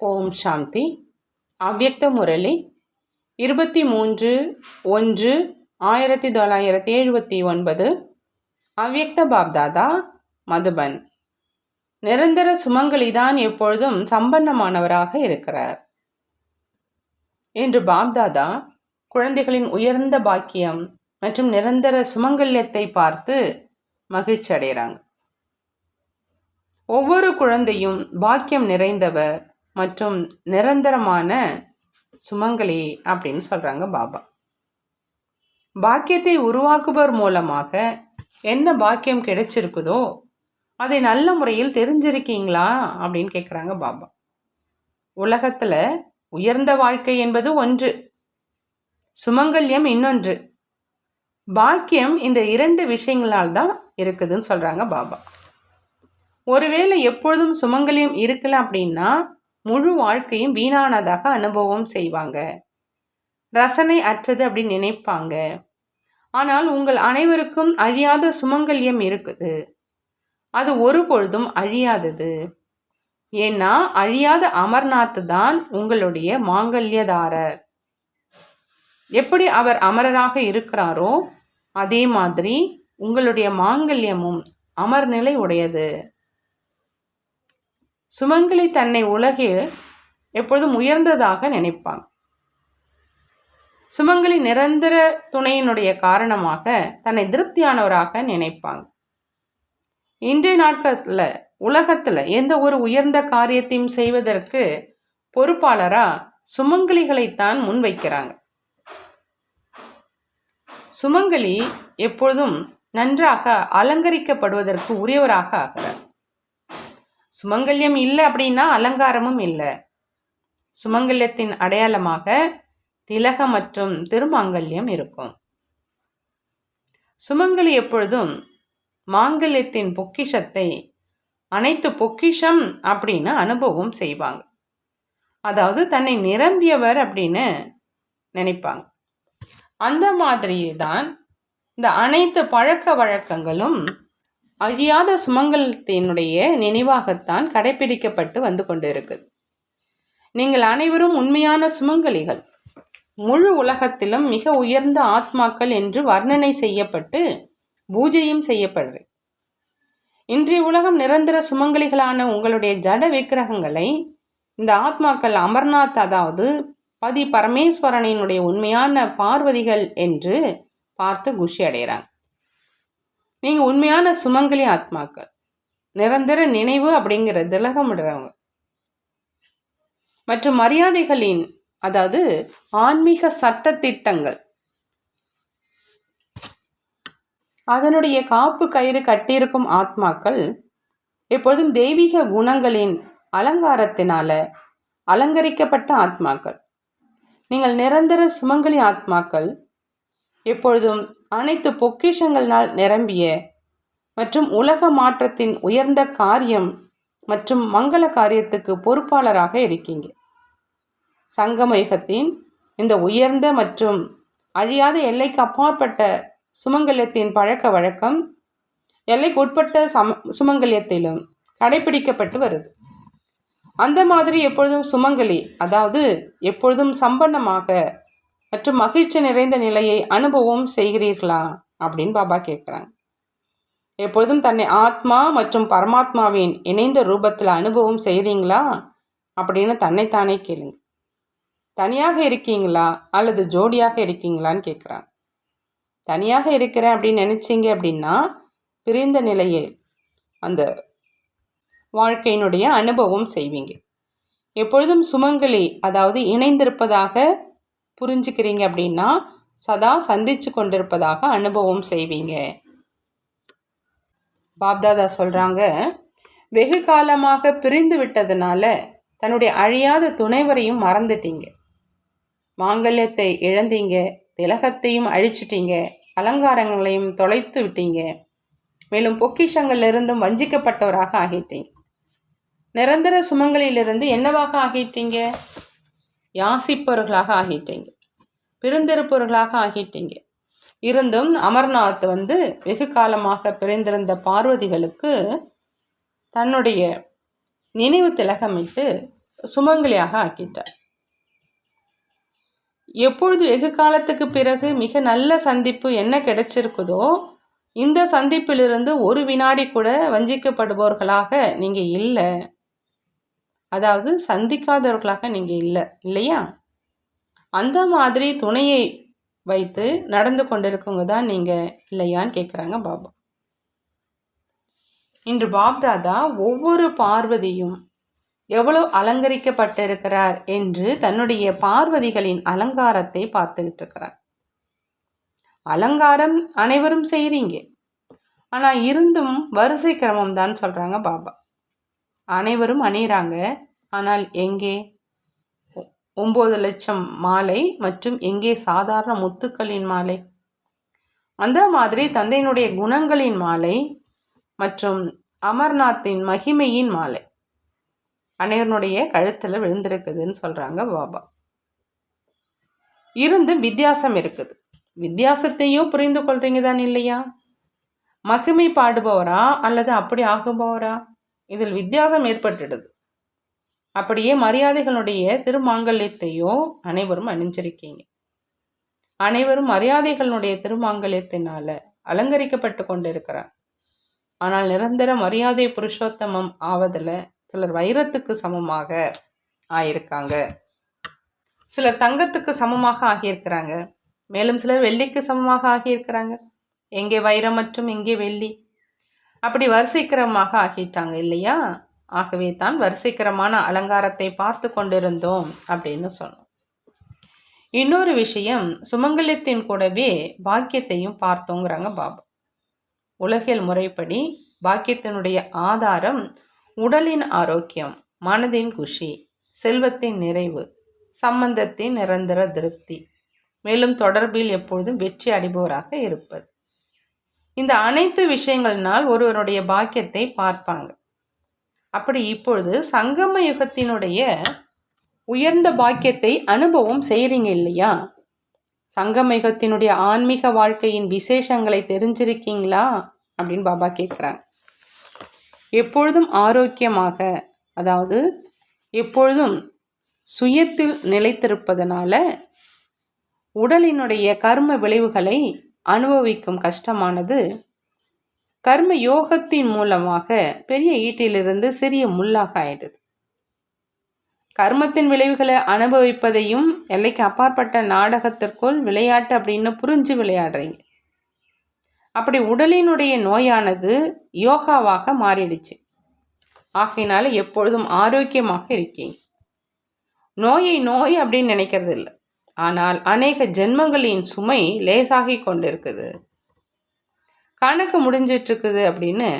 ஓம் சாந்தி. அவ்யக்த முரளி. இருபத்தி மூன்று ஒன்று ஆயிரத்தி தொள்ளாயிரத்தி எழுபத்தி ஒன்பது. அவ்யக்த பாப்தாதா மதுபன். நிரந்தர சுமங்கலிதான் எப்பொழுதும் சம்பன்னமானவராக இருக்கிறார். இன்று பாப்தாதா குழந்தைகளின் உயர்ந்த பாக்கியம் மற்றும் நிரந்தர சுமங்கல்யத்தை பார்த்து மகிழ்ச்சி அடைகிறாங்க ஒவ்வொரு குழந்தையும் பாக்கியம் நிறைந்தவர் மற்றும் நிரந்தரமான சுமங்கலி அப்படின்னு சொல்கிறாங்க பாபா. பாக்கியத்தை உருவாக்குபவர் மூலமாக என்ன பாக்கியம் கிடைச்சிருக்குதோ அதை நல்ல முறையில் தெரிஞ்சிருக்கீங்களா அப்படின்னு கேட்குறாங்க பாபா. உலகத்தில் உயர்ந்த வாழ்க்கை என்பது ஒன்று சுமங்கல்யம் இன்னொன்று. பாக்கியம் இந்த இரண்டு விஷயங்களால் தான் இருக்குதுன்னு சொல்கிறாங்க பாபா. ஒருவேளை எப்பொழுதும் சுமங்கலியம் இருக்கல அப்படின்னா முழு வாழ்க்கையும் வீணானதாக அனுபவம் செய்வாங்க. ரசனை அற்றது அப்படின்னு நினைப்பாங்க. ஆனால் உங்கள் அனைவருக்கும் அழியாத சுமங்கல்யம் இருக்குது. அது ஒரு பொழுதும் அழியாதது. ஏன்னா அழியாத அமர்நாத் தான் உங்களுடைய மாங்கல்யதாரர் எப்படி அவர் அமரராக இருக்கிறாரோ அதே மாதிரி உங்களுடைய மாங்கல்யமும் அமர்நிலை உடையது. சுமங்கலி தன்னை உலகில் எப்பொழுதும் உயர்ந்ததாக நினைப்பாங்க. சுமங்கலி நிரந்தர துணையினுடைய காரணமாக தன்னை திருப்தியானவராக நினைப்பாங்க. இன்றைய நாட்களில் உலகத்தில் எந்த ஒரு உயர்ந்த காரியத்தையும் செய்வதற்கு பொறுப்பாளராக சுமங்கலிகளைத்தான் முன்வைக்கிறாங்க. சுமங்கலி எப்பொழுதும் நன்றாக அலங்கரிக்கப்படுவதற்கு உரியவராக ஆகிறார். சுமங்கல்யம் இல்லை அப்படின்னா அலங்காரமும் இல்லை. சுமங்கல்யத்தின் அடையாளமாக திலக மற்றும் திருமாங்கல்யம் இருக்கும். சுமங்கலி எப்பொழுதும் மாங்கல்யத்தின் பொக்கிஷத்தை அனைத்து பொக்கிஷம் அப்படின்னு அனுபவம் செய்வாங்க. அதாவது தன்னை நிரம்பியவர் அப்படின்னு நினைப்பாங்க. அந்த மாதிரி தான் இந்த அனைத்து பழக்க வழக்கங்களும் அழியாத சுமங்கலத்தினுடைய நினைவாகத்தான் கடைபிடிக்கப்பட்டு வந்து கொண்டு இருக்குது நீங்கள் அனைவரும் உண்மையான சுமங்கலிகள். முழு உலகத்திலும் மிக உயர்ந்த ஆத்மாக்கள் என்று வர்ணனை செய்யப்பட்டு பூஜையும் செய்யப்படுறது இன்றைய உலகம் நிரந்தர சுமங்கலிகளான உங்களுடைய ஜட விக்கிரகங்களை இந்த ஆத்மாக்கள் அமர்நாத் அதாவது பதி பரமேஸ்வரனினுடைய உண்மையான பார்வதிகள் என்று பார்த்து குஷி அடைகிறாங்க. நீங்கள் உண்மையான சுமங்கலி ஆத்மாக்கள். நிரந்தர நினைவு அப்படிங்கிற திலகமிடுறவங்க மற்றும் மரியாதைகளின் அதாவது ஆன்மீக சட்ட திட்டங்கள் அதனுடைய காப்பு கயிறு கட்டியிருக்கும் ஆத்மாக்கள் எப்பொழுதும் தெய்வீக குணங்களின் அலங்காரத்தினால அலங்கரிக்கப்பட்ட ஆத்மாக்கள். நீங்கள் நிரந்தர சுமங்கலி ஆத்மாக்கள் எப்பொழுதும் அனைத்து பொக்கிஷங்களால் நிரம்பிய மற்றும் உலக மாற்றத்தின் உயர்ந்த காரியம் மற்றும் மங்கள காரியத்துக்கு பொறுப்பாளராக இருக்கீங்க. சங்கமயுகத்தின் இந்த உயர்ந்த மற்றும் அழியாத எல்லைக்கு அப்பாற்பட்ட சுமங்கலியத்தின் பழக்க வழக்கம் எல்லைக்கு உட்பட்ட சம சுமங்கலியத்திலும் கடைபிடிக்கப்பட்டு வருது. அந்த மாதிரி எப்பொழுதும் சுமங்கலி அதாவது எப்பொழுதும் சம்பன்னமாக மற்றும் மகிழ்ச்சி நிறைந்த நிலையை அனுபவம் செய்கிறீர்களா? அப்படின்னு பாபா கேட்குறாங்க. எப்பொழுதும் தன்னை ஆத்மா மற்றும் பரமாத்மாவின் இணைந்த ரூபத்தில் அனுபவம் செய்கிறீங்களா அப்படின்னு தன்னைத்தானே கேளுங்க. தனியாக இருக்கீங்களா? அல்லது ஜோடியாக இருக்கீங்களான்னு கேட்குறாங்க. தனியாக இருக்கிறேன் அப்படின்னு நினச்சிங்க அப்படின்னா பிரிந்த நிலையில் அந்த வாழ்க்கையினுடைய அனுபவம் செய்வீங்க. எப்பொழுதும் சுமங்கலி அதாவது இணைந்திருப்பதாக புரிஞ்சுக்கிறீங்க அப்படின்னா சதா சந்தித்து கொண்டிருப்பதாக அனுபவம் செய்வீங்க. பாப்தாதா சொல்கிறாங்க வெகு காலமாக பிரிந்து விட்டதுனால தன்னுடைய அழியாத துணைவரையும் மறந்துட்டீங்க. மாங்கல்யத்தை இழந்தீங்க திலகத்தையும் அழிச்சிட்டீங்க அலங்காரங்களையும் தொலைத்து விட்டீங்க. மேலும் பொக்கிஷங்கள்லிருந்தும் வஞ்சிக்கப்பட்டவராக ஆகிட்டீங்க. நிரந்தர சுமங்களிலிருந்து என்னவாக ஆகிட்டீங்க? யாசிப்பவர்களாக ஆகிட்டீங்க. பிரிந்திருப்பவர்களாக ஆகிட்டீங்க. இருந்தும் அமர்நாத் வந்து வெகு காலமாக பிரிந்திருந்த பார்வதிகளுக்கு தன்னுடைய நினைவு திலகமிட்டு சுமங்கலியாக ஆக்கிட்டார். எப்பொழுது வெகு காலத்துக்கு பிறகு மிக நல்ல சந்திப்பு என்ன கிடைச்சிருக்குதோ இந்த சந்திப்பிலிருந்து ஒரு வினாடி கூட வஞ்சிக்கப்படுபவர்களாக நீங்கள் இல்லை. அதாவது சந்திக்காதவர்களாக நீங்கள் இல்லை இல்லையா? அந்த மாதிரி துணையை வைத்து நடந்து கொண்டிருக்கவங்க தான் நீங்கள் இல்லையான்னு கேட்குறாங்க பாபா. இன்று பாப்தாதா ஒவ்வொரு பார்வதியும் எவ்வளவு அலங்கரிக்கப்பட்டிருக்கிறார் என்று தன்னுடைய பார்வதிகளின் அலங்காரத்தை பார்த்துக்கிட்டு இருக்கிறார் அலங்காரம் அனைவரும் செய்கிறீங்க ஆனால் இருந்தும் வரிசை கிரமம் தான் சொல்கிறாங்க பாபா. அனைவரும் அணியிறாங்க. ஆனால் எங்கே? ஒம்பது லட்சம் மாலை மற்றும் எங்கே சாதாரண முத்துக்களின் மாலை? அந்த மாதிரி தந்தையினுடைய குணங்களின் மாலை மற்றும் அமர்நாத்தின் மகிமையின் மாலை. அனைவருடைய கழுத்தில் விழுந்திருக்குதுன்னு சொல்கிறாங்க பாபா. இருந்தும் வித்தியாசம் இருக்குது. வித்தியாசத்தையும் புரிந்து கொள்றீங்க தான் இல்லையா? மகிமை பாடுபவரா அல்லது அப்படி ஆகுபவரா? இதில் வித்தியாசம் ஏற்பட்டுடுது அப்படியே மரியாதைகளுடைய திருமாங்கல்யத்தையோ அனைவரும் அணிஞ்சிருக்கீங்க அனைவரும் மரியாதைகளுடைய திருமாங்கல்யத்தினால அலங்கரிக்கப்பட்டு கொண்டிருக்கிறார். ஆனால் நிரந்தர மரியாதை புருஷோத்தமம் ஆவதில் சிலர் வைரத்துக்கு சமமாக ஆயிருக்காங்க. சிலர் தங்கத்துக்கு சமமாக ஆகியிருக்கிறாங்க. மேலும் சிலர் வெள்ளிக்கு சமமாக ஆகியிருக்கிறாங்க. எங்கே வைரம் மற்றும் எங்கே வெள்ளி அப்படி வரிசைக்கிரமாக ஆகிட்டாங்க இல்லையா? ஆகவே தான் வரிசைக்கிரமான அலங்காரத்தை பார்த்து கொண்டிருந்தோம் அப்படின்னு சொன்னோம். இன்னொரு விஷயம் சுமங்கலியத்தின் கூடவே பாக்கியத்தையும் பார்த்தோங்கிறாங்க பாபா. உலகியல் முறைப்படி பாக்கியத்தினுடைய ஆதாரம் உடலின் ஆரோக்கியம் மனதின் குஷி செல்வத்தின் நிறைவு சம்பந்தத்தின் நிரந்தர திருப்தி. மேலும் தொடர்பில் எப்பொழுதும் வெற்றி அடைபவராக இருப்பது. இந்த அனைத்து விஷயங்கள்னால் ஒருவருடைய பாக்கியத்தை பார்ப்பாங்க. அப்படி இப்பொழுது சங்கம யுகத்தினுடைய உயர்ந்த பாக்கியத்தை அனுபவம் செய்கிறீங்க இல்லையா? சங்கம யுகத்தினுடைய ஆன்மீக வாழ்க்கையின் விசேஷங்களை தெரிஞ்சிருக்கீங்களா? அப்படின்னு பாபா கேட்குறாங்க எப்பொழுதும் ஆரோக்கியமாக அதாவது எப்பொழுதும் சுயத்தில் நிலைத்திருப்பதனால உடலினுடைய கர்ம விளைவுகளை அனுபவிக்கும் கஷ்டமானது கர்ம யோகத்தின் மூலமாக பெரிய ஈட்டிலிருந்து சிறிய முள்ளாக ஆயிடுது. கர்மத்தின் விளைவுகளை அனுபவிப்பதையும் எல்லைக்கு அப்பாற்பட்ட நாடகத்திற்குள் விளையாட்டு அப்படின்னு புரிஞ்சு விளையாடுறீங்க. அப்படி உடலினுடைய நோயானது யோகாவாக மாறிடுச்சு. ஆகையினால எப்பொழுதும் ஆரோக்கியமாக இருக்கீங்க. நோயை நோய் அப்படின்னு நினைக்கிறது இல்லை. ஆனால் அநேக ஜென்மங்களின் சுமை லேசாகி கொண்டிருக்குது. கணக்கு முடிஞ்சிட்ருக்குது அப்படின்னு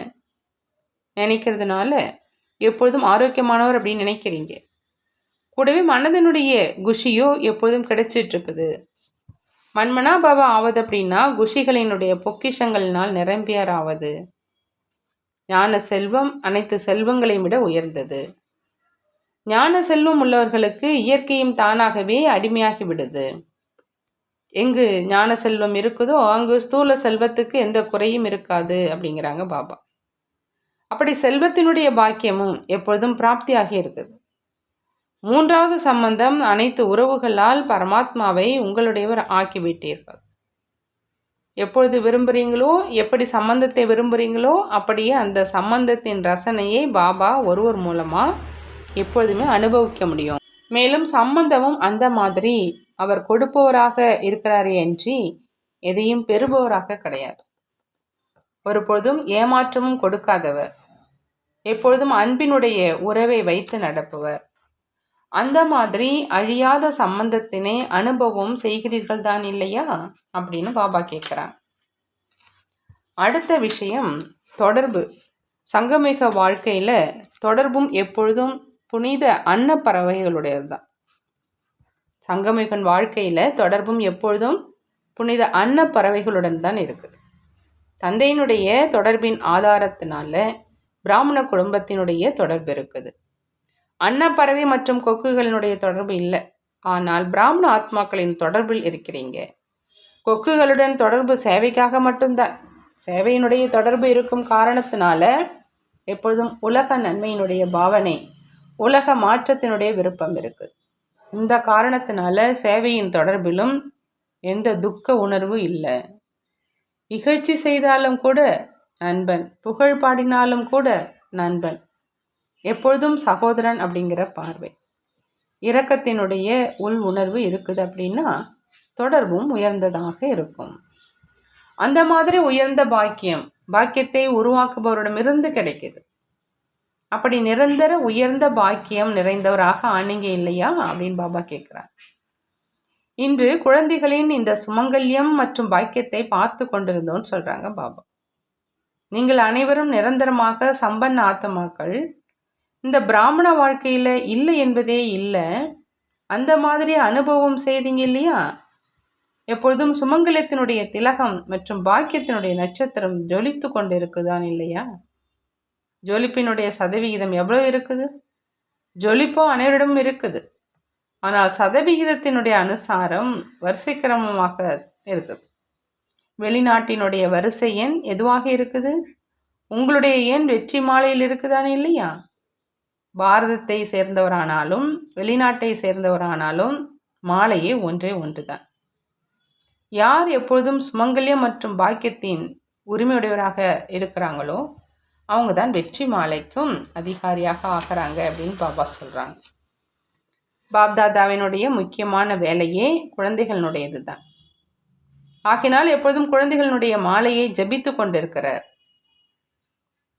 நினைக்கிறதுனால எப்பொழுதும் ஆரோக்கியமானவர் அப்படின்னு நினைக்கிறீங்க. கூடவே மனதனுடைய குஷியோ எப்பொழுதும் கிடைச்சிட்ருக்குது மண்மனா பாபா ஆவது அப்படின்னா குஷிகளினுடைய பொக்கிஷங்களினால் நிரம்பியார் ஆவது ஞான செல்வம் அனைத்து செல்வங்களையும் விட உயர்ந்தது. ஞான செல்வம் உள்ளவர்களுக்கு இயற்கையும் தானாகவே அடிமையாகி விடுது எங்கு ஞான செல்வம் இருக்குதோ அங்கு ஸ்தூல செல்வத்துக்கு எந்த குறையும் இருக்காது அப்படிங்கிறாங்க பாபா. அப்படி செல்வத்தினுடைய பாக்கியமும் எப்பொழுதும் பிராப்தியாகி இருக்குது. மூன்றாவது சம்பந்தம் அனைத்து உறவுகளால் பரமாத்மாவை உங்களுடையவர் ஆக்கிவிட்டீர்கள். எப்பொழுது விரும்புகிறீங்களோ எப்படி சம்பந்தத்தை விரும்புகிறீங்களோ அப்படியே அந்த சம்பந்தத்தின் ரசனையை பாபா ஒருவர் மூலமாக எப்பொழுதுமே அனுபவிக்க முடியும். மேலும் சம்பந்தமும் அந்த மாதிரி அவர் கொடுப்பவராக இருக்கிறாரே என்றி எதையும் பெறுபவராக கிடையாது. ஒருபொழுதும் ஏமாற்றமும் கொடுக்காதவர். எப்பொழுதும் அன்பினுடைய உறவை வைத்து நடப்பவர். அந்த மாதிரி அழியாத சம்பந்தத்தினை அனுபவம் செய்கிறீர்கள் தான் இல்லையா? அப்படின்னு பாபா கேட்குறாங்க அடுத்த விஷயம் தொடர்பு. சங்கமிக வாழ்க்கையில் தொடர்பும் எப்பொழுதும் புனித அன்னப்பறவைகளுடையது தான் சங்கமிகன் வாழ்க்கையில் தொடர்பும் எப்பொழுதும் புனித அன்னப்பறவைகளுடன் தான் இருக்குது. தந்தையினுடைய தொடர்பின் ஆதாரத்தினால பிராமண குடும்பத்தினுடைய தொடர்பு இருக்குது. அன்னப்பறவை மற்றும் கொக்குகளினுடைய தொடர்பு இல்லை. ஆனால் பிராமண ஆத்மாக்களின் தொடர்பில் இருக்கிறீங்க. கொக்குகளுடன் தொடர்பு சேவைக்காக மட்டும்தான். சேவையினுடைய தொடர்பு இருக்கும் காரணத்தினால எப்பொழுதும் உலக நன்மையினுடைய பாவனை உலக மாற்றத்தினுடைய விருப்பம் இருக்குது இந்த காரணத்தினால சேவையின் தொடர்பிலும் எந்த துக்க உணர்வு இல்லை. இகழ்ச்சி செய்தாலும் கூட நண்பன் புகழ் பாடினாலும் கூட நண்பன் எப்பொழுதும் சகோதரன் அப்படிங்கிற பார்வை. இரக்கத்தினுடைய உள் உணர்வு இருக்குது அப்படின்னா தொடர்பும் உயர்ந்ததாக இருக்கும். அந்த மாதிரி உயர்ந்த பாக்கியம் பாக்கியத்தை உருவாக்குபவரிடமிருந்து கிடைக்கிது. அப்படி நிரந்தர உயர்ந்த பாக்கியம் நிறைந்தவராக ஆனீங்க இல்லையா? அப்படின்னு பாபா கேட்குறார். இன்று குழந்தைகளின் இந்த சுமங்கல்யம் மற்றும் பாக்கியத்தை பார்த்து கொண்டிருந்தோம்னு சொல்கிறாங்க பாபா. நீங்கள் அனைவரும் நிரந்தரமாக சம்பன் ஆத்மாக்கள். இந்த பிராமண வாழ்க்கையில் இல்லை என்பதே இல்லை. அந்த மாதிரி அனுபவம் செய்தீங்க இல்லையா? எப்பொழுதும் சுமங்கலத்தினுடைய திலகம் மற்றும் பாக்கியத்தினுடைய நட்சத்திரம் ஜொலித்து கொண்டு இருக்குதான் இல்லையா? ஜொலிப்பினுடைய சதவிகிதம் எவ்வளவு இருக்குது? ஜொலிப்போ அனைவரிடமும் இருக்குது. ஆனால் சதவிகிதத்தினுடைய அனுசாரம் வரிசை கிரமமாக இருக்குது. வெளிநாட்டினுடைய வரிசை எண் எதுவாக இருக்குது? உங்களுடைய எண் வெற்றி மாலையில் இருக்குதானே இல்லையா? பாரதத்தை சேர்ந்தவரானாலும் வெளிநாட்டை சேர்ந்தவரானாலும் மாலையே ஒன்றே ஒன்றுதான். யார் எப்பொழுதும் சுமங்கல்யம் மற்றும் பாக்கியத்தின் உரிமையுடையவராக இருக்கிறாங்களோ அவங்க தான் வெற்றி மாலைக்கும் அதிகாரியாக ஆகிறாங்க அப்படின்னு பாபா சொல்கிறாங்க பாப்தாதாவினுடைய முக்கியமான வேலையே குழந்தைகளினுடையது தான் ஆகினால் எப்பொழுதும் குழந்தைகளினுடைய மாலையை ஜபித்து கொண்டிருக்கிறார்.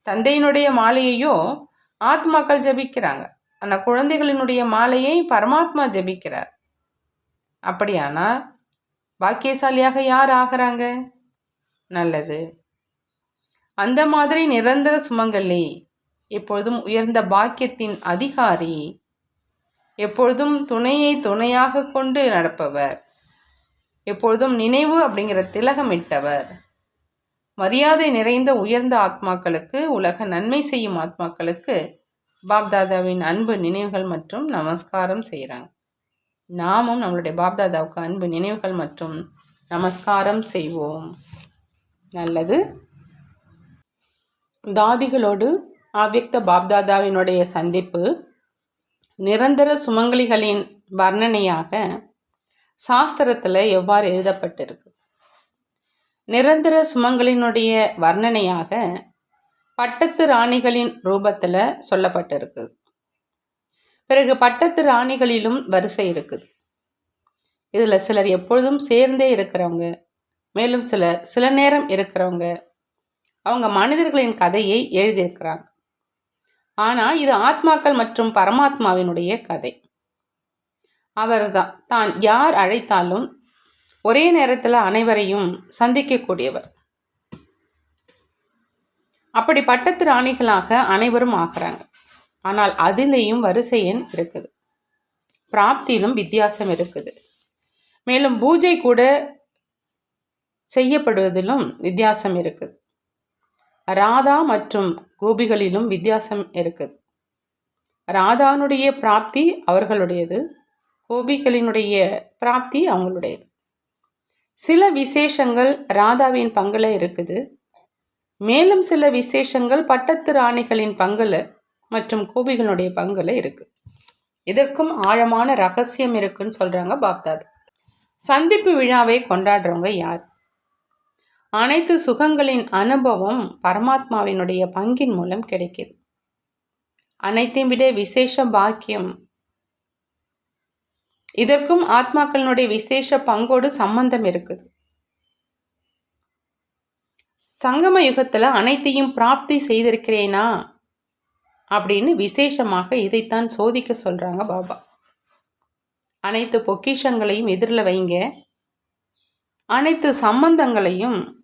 தந்தையினுடைய மாலையையோ ஆத்மாக்கள் ஜபிக்கிறாங்க. ஆனால் குழந்தைகளினுடைய மாலையை பரமாத்மா ஜபிக்கிறார். அப்படியானால் பாக்கியசாலியாக யார் ஆகிறாங்க? நல்லது. அந்த மாதிரி நிரந்தர சுமங்கலி. எப்பொழுதும் உயர்ந்த பாக்கியத்தின் அதிகாரி எப்பொழுதும் துணையை துணையாக கொண்டு நடப்பவர் எப்பொழுதும் நினைவு அப்படிங்கிற திலகமிட்டவர் மரியாதை நிறைந்த உயர்ந்த ஆத்மாக்களுக்கு உலக நன்மை செய்யும் ஆத்மாக்களுக்கு பாப்தாதாவின் அன்பு நினைவுகள் மற்றும் நமஸ்காரம் செய்கிறாங்க நாமும் நம்மளுடைய பாப்தாதாவுக்கு அன்பு நினைவுகள் மற்றும் நமஸ்காரம் செய்வோம். நல்லது. தாதிகளோடு அவ்யக்த பாப்தாதாவினுடைய சந்திப்பு நிரந்தர சுமங்கலிகளின் வர்ணனையாக சாஸ்திரத்தில் எவ்வாறு எழுதப்பட்டிருக்கு? நிரந்தர சுமங்கலினுடைய வர்ணனையாக பட்டத்து ராணிகளின் ரூபத்தில் சொல்லப்பட்டிருக்கு. பிறகு பட்டத்து ராணிகளிலும் வரிசை இருக்குது. இதில் சிலர் எப்பொழுதும் சேர்ந்தே இருக்கிறவங்க மேலும் சிலர் சில நேரம் இருக்கிறவங்க அவங்க மனிதர்களின் கதையை எழுதியிருக்கிறாங்க. ஆனால் இது ஆத்மாக்கள் மற்றும் பரமாத்மாவினுடைய கதை. அவர்தான். தான் யார் அழைத்தாலும் ஒரே நேரத்தில் அனைவரையும் சந்திக்கக்கூடியவர். அப்படி பட்டத்து ராணிகளாக அனைவரும் ஆகிறாங்க. ஆனால் அதிலேயும் வரிசை எண் இருக்குது. பிராப்தியிலும் வித்தியாசம் இருக்குது. மேலும் பூஜை கூட செய்யப்படுவதிலும் வித்தியாசம் இருக்குது. ராதா மற்றும் கோபிகளிலும் வித்தியாசம் இருக்குது ராதானுடைய பிராப்தி அவர்களுடையது கோபிகளினுடைய பிராப்தி அவங்களுடையது. சில விசேஷங்கள் ராதாவின் பங்குல இருக்குது. மேலும் சில விசேஷங்கள் பட்டத்து ராணிகளின் பங்குல மற்றும் கோபிகளுடைய பங்குல இருக்கு. இதற்கும் ஆழமான ரகசியம் இருக்குன்னு சொல்றாங்க பாப்தாத். சந்திப்பு விழாவை கொண்டாடுறவங்க யார்? அனைத்து சுகங்களின் அனுபவம் பரமாத்மாவினுடைய பங்கின் மூலம் கிடைக்கிது அனைத்தையும் விட விசேஷ பாக்கியம். இதற்கும் ஆத்மாக்களினுடைய விசேஷ பங்கோடு சம்பந்தம் இருக்குது. சங்கம யுகத்தில் அனைத்தையும் பிராப்தி செய்திருக்கிறேனா? அப்படின்னு விசேஷமாக இதைத்தான் சோதிக்க சொல்கிறாங்க பாபா. அனைத்து பொக்கிஷங்களையும் எதிரில் வைங்க. அனைத்து சம்பந்தங்களையும்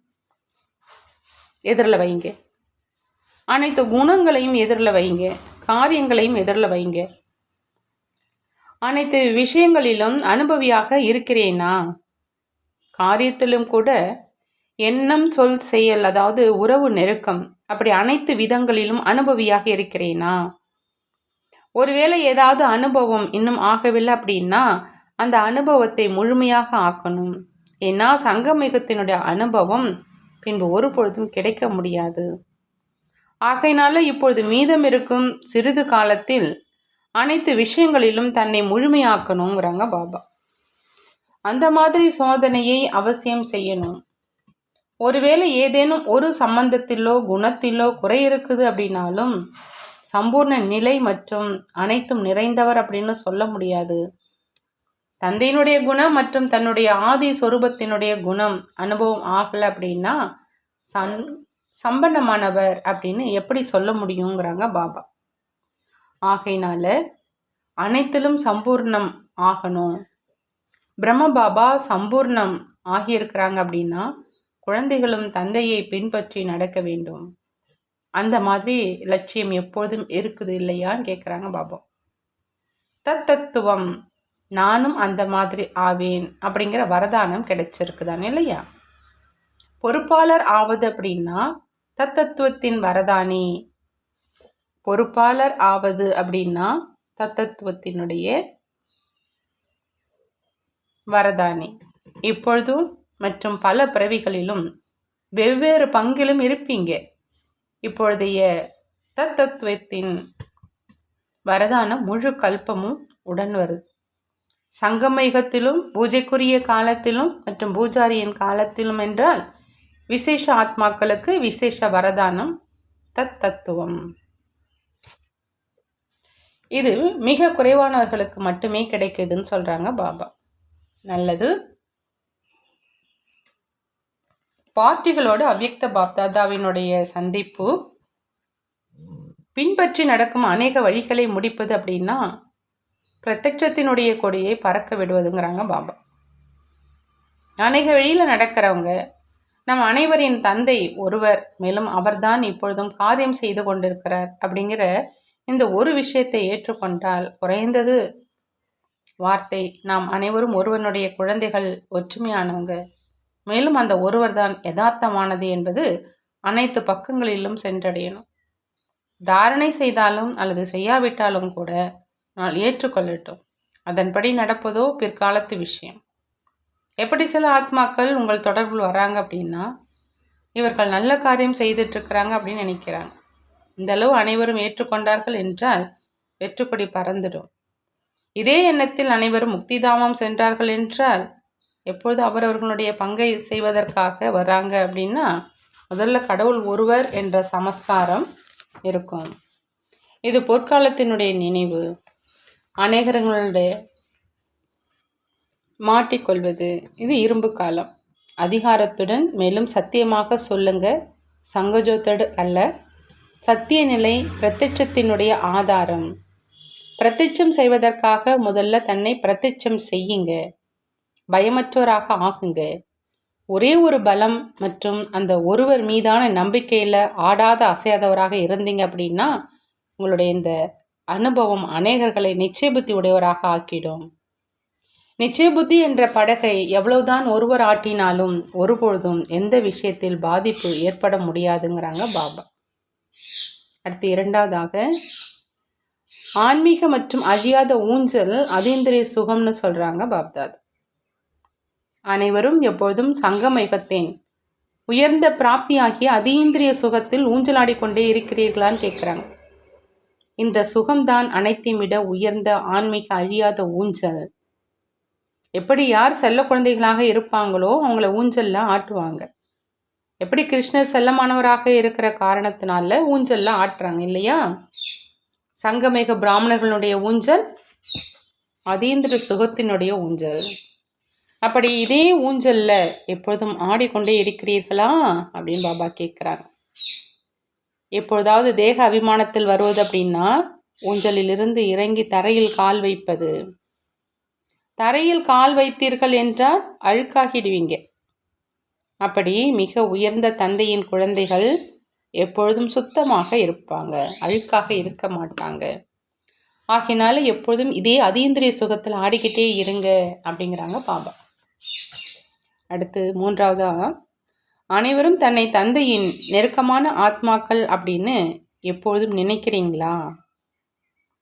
எதிரில் வைங்க. அனைத்து குணங்களையும் எதிரில் வைங்க. காரியங்களையும் எதிரில் வைங்க. அனைத்து விஷயங்களிலும் அனுபவியாக இருக்கிறேனா? காரியத்திலும் கூட எண்ணம் சொல் செயல் அதாவது உறவு நெருக்கம் அப்படி அனைத்து விதங்களிலும் அனுபவியாக இருக்கிறேனா? ஒருவேளை ஏதாவது அனுபவம் இன்னும் ஆகவில்லை அப்படின்னா அந்த அனுபவத்தை முழுமையாக ஆக்கணும். ஏன்னா சங்கமிகத்தினுடைய அனுபவம் பின்பு ஒரு பொழுதும் கிடைக்க முடியாது. ஆகையினால இப்பொழுது மீதம் இருக்கும் சிறிது காலத்தில் அனைத்து விஷயங்களிலும் தன்னை முழுமையாக்கணுங்கிறாங்க பாபா. அந்த மாதிரி சோதனையை அவசியம் செய்யணும். ஒருவேளை ஏதேனும் ஒரு சம்பந்தத்திலோ குணத்திலோ குறை இருக்குது அப்படின்னாலும் சம்பூர்ண நிலை மற்றும் அனைத்தும் நிறைந்தவர் அப்படின்னு சொல்ல முடியாது. தந்தையினுடைய குணம் மற்றும் தன்னுடைய ஆதி சொரூபத்தினுடைய குணம் அனுபவம் ஆகலை அப்படின்னா சன் சம்பன்னமானவர் அப்படின்னு எப்படி சொல்ல முடியுங்கிறாங்க பாபா. ஆகையினால அனைத்திலும் சம்பூர்ணம் ஆகணும். பிரம்ம பாபா சம்பூர்ணம் ஆகியிருக்கிறாங்க அப்படின்னா குழந்தைகளும் தந்தையை பின்பற்றி நடக்க வேண்டும். அந்த மாதிரி லட்சியம் எப்பொழுதும் இருக்குது இல்லையான்னு கேட்குறாங்க பாபா. தத்தத்துவம் நானும் அந்த மாதிரி ஆவேன் அப்படிங்கிற வரதானம் கிடைச்சிருக்குதான் இல்லையா? பொறுப்பாளர் ஆவது அப்படின்னா தத்தத்துவத்தின் வரதானி. பொறுப்பாளர் ஆவது அப்படின்னா தத்தத்துவத்தினுடைய வரதானி. இப்பொழுதும் மற்றும் பல பிறவிகளிலும் வெவ்வேறு பங்கிலும் இருப்பீங்க. இப்பொழுதைய தத்தத்துவத்தின் வரதான முழு கல்பமும் உடன் வருது. சங்கமயுகத்திலும் பூஜைக்குரிய காலத்திலும் மற்றும் பூஜாரியின் காலத்திலும் என்றால் விசேஷ ஆத்மாக்களுக்கு விசேஷ வரதானம் தத் தத்துவம். இது மிக குறைவானவர்களுக்கு மட்டுமே கிடைக்குதுன்னு சொல்றாங்க பாபா. நல்லது. பார்ட்டிகளோடு அவ்யக்த பாப்தாதாவினுடைய சந்திப்பு. பின்பற்றி நடக்கும் அநேக வழிகளை முடிப்பது அப்படின்னா பிரத்யட்சத்தினுடைய கொடியை பறக்க விடுவதுங்கிறாங்க பாபா. அநேக வழியில் நடக்கிறவங்க நம் அனைவரின் தந்தை ஒருவர் மேலும் அவர்தான் இப்பொழுதும் காரியம் செய்து கொண்டிருக்கிறார் அப்படிங்கிற இந்த ஒரு விஷயத்தை ஏற்றுக்கொண்டால் குறைந்தது வார்த்தை. நாம் அனைவரும் ஒருவனுடைய குழந்தைகள் ஒற்றுமையானவங்க. மேலும் அந்த ஒருவர் தான் யதார்த்தமானது என்பது அனைத்து பக்கங்களிலும் சென்றடையணும். தாரணை செய்தாலும் அல்லது செய்யாவிட்டாலும் கூட ஆனால் ஏற்றுக்கொள்ளட்டும். அதன்படி நடப்பதோ பிற்காலத்து விஷயம். எப்படி சில ஆத்மாக்கள் உங்கள் தொடர்பில் வராங்க அப்படின்னா இவர்கள் நல்ல காரியம் செய்துட்ருக்குறாங்க அப்படின்னு நினைக்கிறாங்க. இந்த அளவு அனைவரும் ஏற்றுக்கொண்டார்கள் என்றால் வெற்றுப்படி பறந்துடும். இதே எண்ணத்தில் அனைவரும் முக்திதாமம் சென்றார்கள் என்றால் எப்பொழுது அவரவர்களுடைய பங்கை செய்வதற்காக வராங்க அப்படின்னா முதல்ல கடவுள் ஒருவர் என்ற சமஸ்காரம் இருக்கும். இது பொற்காலத்தினுடைய நினைவு. அநேகர்களுடைய மாட்டிக்கொள்வது இது இரும்பு காலம். அதிகாரத்துடன் மேலும் சத்தியமாக சொல்லுங்க சங்கஜோத்தடு அல்ல. சத்திய நிலை பிரத்யட்சத்தினுடைய ஆதாரம். பிரத்யட்சம் செய்வதற்காக முதல்ல தன்னை பிரத்யட்சம் செய்யுங்க. பயமற்றவராக ஆகுங்க. ஒரே ஒரு பலம் மற்றும் அந்த ஒருவர் மீதான நம்பிக்கையில் ஆடாத அசையாதவராக இருந்தீங்க அப்படின்னா உங்களுடைய இந்த அனுபவம் அநேகர்களை நிச்சய புத்தி உடையவராக ஆக்கிடும். நிச்சய புத்தி என்ற படகை எவ்வளவுதான் ஒருவர் ஆட்டினாலும் ஒருபொழுதும் எந்த விஷயத்தில் பாதிப்பு ஏற்பட முடியாதுங்கிறாங்க பாபா. அடுத்து இரண்டாவதாக ஆன்மீக மற்றும் அழியாத ஊஞ்சல் அதீந்திரிய சுகம்னு சொல்கிறாங்க பாப்தாத். அனைவரும் எப்பொழுதும் சங்கமயுகத்தேன். உயர்ந்த பிராப்தியாகிய அதீந்திரிய சுகத்தில் ஊஞ்சலாடி கொண்டே இருக்கிறீர்களான்னு கேட்குறாங்க இந்த சுகம்தான் அனைத்தையும் விட உயர்ந்த ஆன்மீக அழியாத ஊஞ்சல். எப்படி யார் செல்ல குழந்தைகளாக இருப்பாங்களோ அவங்கள ஊஞ்சல்ல ஆட்டுவாங்க. எப்படி கிருஷ்ணர் செல்லமானவராக இருக்கிற காரணத்தினால ஊஞ்சல்ல ஆட்டுறாங்க இல்லையா? சங்கமேக பிராமணர்களுடைய ஊஞ்சல் அதீந்திர சுகத்தினுடைய ஊஞ்சல். அப்படி இதே ஊஞ்சல்ல எப்பொழுதும் ஆடிக்கொண்டே இருக்கிறீர்களா? அப்படின்னு பாபா கேட்குறாங்க. எப்பொழுதாவது தேக அபிமானத்தில் வருவது அப்படின்னா ஊஞ்சலிலிருந்து இறங்கி தரையில் கால் வைப்பது. தரையில் கால் வைத்தீர்கள் என்றால் அழுக்காகிடுவீங்க. அப்படி மிக உயர்ந்த தந்தையின் குழந்தைகள் எப்பொழுதும் சுத்தமாக இருப்பாங்க அழுக்காக இருக்க மாட்டாங்க. ஆகினால எப்பொழுதும் இதே அதீந்திரிய சுகத்தில் ஆடிக்கிட்டே இருங்க அப்படிங்கிறாங்க பாபா. அடுத்து மூன்றாவதாக அனைவரும் தன்னை தந்தையின் நெருக்கமான ஆத்மாக்கள் அப்படின்னு எப்பொழுதும் நினைக்கிறீங்களா?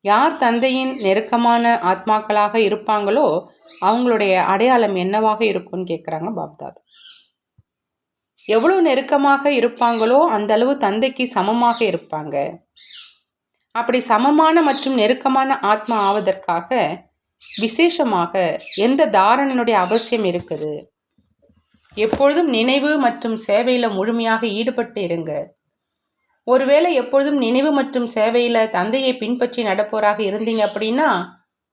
யார் தந்தையின் நெருக்கமான ஆத்மாக்களாக இருப்பாங்களோ அவங்களுடைய அடையாளம் என்னவாக இருக்கும்னு கேட்குறாங்க பாப்தாத். எவ்வளோ நெருக்கமாக இருப்பாங்களோ அந்த அளவு தந்தைக்கு சமமாக இருப்பாங்க. அப்படி சமமான மற்றும் நெருக்கமான ஆத்மா ஆவதற்காக விசேஷமாக எந்த தாரணினுடைய அவசியம் இருக்குது? எப்பொழுதும் நினைவு மற்றும் சேவையில் முழுமையாக ஈடுபட்டு இருங்க. ஒருவேளை எப்பொழுதும் நினைவு மற்றும் சேவையில் தந்தையை பின்பற்றி நடப்போராக இருந்தீங்க அப்படின்னா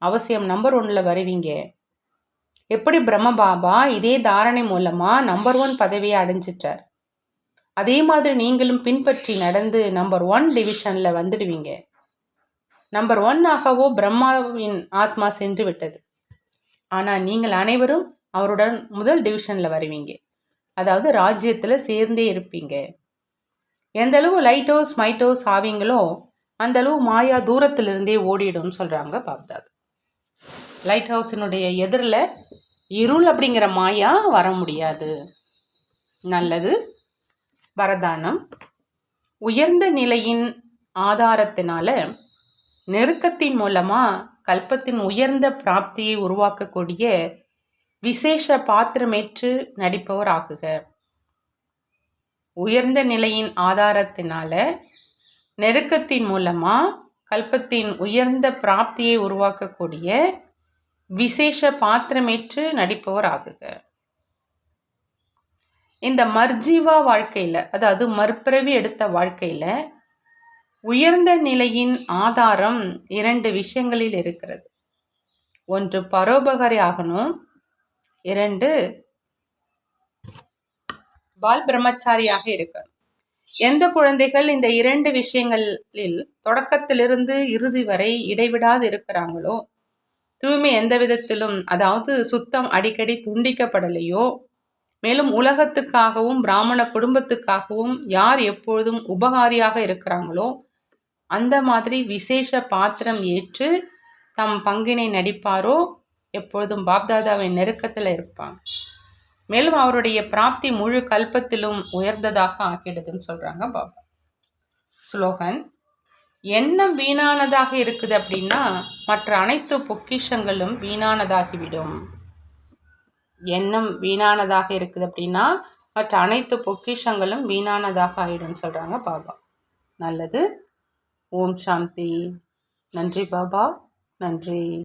அவசியம் நம்பர் ஒன்னில் வருவீங்க. எப்படி பிரம்ம பாபா இதே தாரணை மூலமாக நம்பர் ஒன் பதவியை அடைஞ்சிட்டார்? அதே மாதிரி நீங்களும் பின்பற்றி நடந்து நம்பர் ஒன் டிவிஷனில் வந்துடுவீங்க. நம்பர் ஒன் ஆகவோ பிரம்மாவின் ஆத்மா சென்று விட்டது. ஆனால் நீங்கள் அனைவரும் அவருடன் முதல் டிவிஷனில் வருவீங்க. அதாவது ராஜ்யத்தில் சேர்ந்தே இருப்பீங்க. எந்த அளவு மைட்டோஸ் ஆவீங்களோ அந்த அளவு மாயா தூரத்திலிருந்தே ஓடிடும் சொல்கிறாங்க பாப்தாத். லைட் ஹவுஸினுடைய எதிரில் இருள் அப்படிங்கிற மாயா வர முடியாது. நல்லது. வரதானம். உயர்ந்த நிலையின் ஆதாரத்தினால நெருக்கத்தின் மூலமாக கல்பத்தின் உயர்ந்த பிராப்தியை உருவாக்கக்கூடிய விசேஷ பாத்திரமேற்று நடிப்பவர் ஆகுக உயர்ந்த நிலையின் ஆதாரத்தினால நெருக்கத்தின் மூலமாக கல்பத்தின் உயர்ந்த பிராப்தியை உருவாக்கக்கூடிய விசேஷ பாத்திரமேற்று நடிப்பவர் ஆகுக இந்த மர்ஜீவா வாழ்க்கையில் அதாவது மறுபிறவி எடுத்த வாழ்க்கையில் உயர்ந்த நிலையின் ஆதாரம் இரண்டு விஷயங்களில் இருக்கிறது. ஒன்று பரோபகாரி ஆகணும் இரண்டு பால் பிரம்மச்சாரியாக இருக்கணும். எந்த குழந்தைகள் இந்த இரண்டு விஷயங்களில் தொடக்கத்திலிருந்து இறுதி வரை இடைவிடாது இருக்கிறாங்களோ தூய்மை எந்த விதத்திலும் அதாவது சுத்தம் அடிக்கடி துண்டிக்கப்படலையோ மேலும் உலகத்துக்காகவும் பிராமண குடும்பத்துக்காகவும் யார் எப்பொழுதும் உபகாரியாக இருக்கிறாங்களோ அந்த மாதிரி விசேஷ பாத்திரம் ஏற்று தம் பங்கினை நடிப்பாரோ எப்பொழுதும் பாப்தாதாவின் நெருக்கத்தில் இருப்பாங்க. மேலும் அவருடைய பிராப்தி முழு கல்பத்திலும் உயர்ந்ததாக ஆக்கிடுதுன்னு சொல்கிறாங்க பாபா. ஸ்லோகன் எண்ணம் வீணானதாக இருக்குது அப்படின்னா மற்ற அனைத்து பொக்கிஷங்களும் வீணானதாகிவிடும். எண்ணம் வீணானதாக இருக்குது அப்படின்னா மற்ற அனைத்து பொக்கிஷங்களும் வீணானதாக ஆயிடும் சொல்கிறாங்க பாபா. நல்லது. ஓம் சாந்தி. நன்றி பாபா. நன்றி.